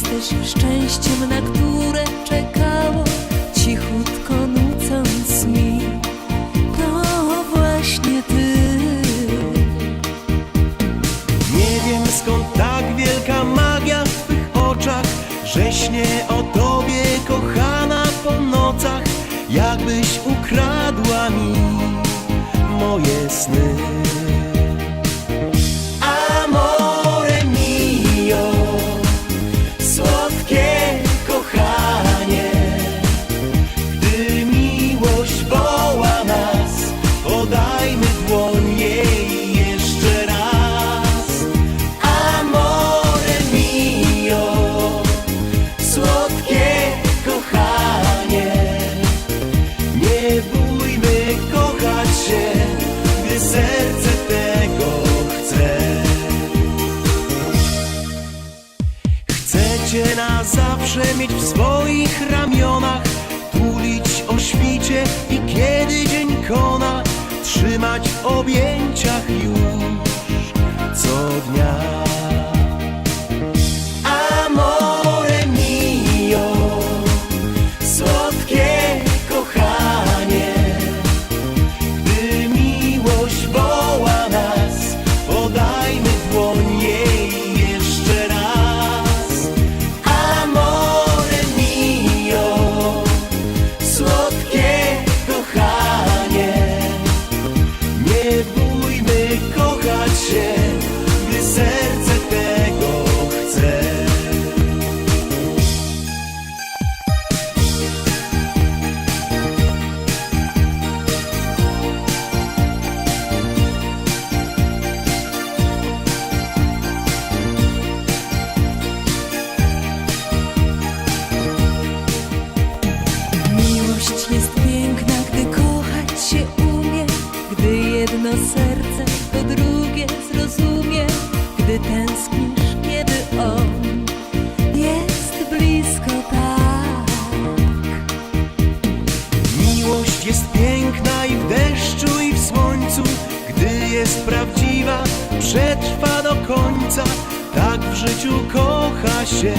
jesteś szczęściem, na które czekało cichutko nucąc mi. To właśnie ty. Nie wiem skąd tak wielka magia w twych oczach Że śnie o tobie kochana po nocach Jakbyś ukradła mi moje sny Chcę cię na zawsze mieć w swoich ramionach Tulić o świcie i kiedy dzień kona Trzymać w objęciach już co dnia. Amore mio, słodkie kochanie Gdy miłość woła nas, podajmy dłoń jedno serce to drugie zrozumie, gdy tęsknisz, kiedy on jest blisko tak. Miłość jest piękna i w deszczu i w słońcu. Gdy jest prawdziwa, przetrwa do końca. Tak w życiu kocha się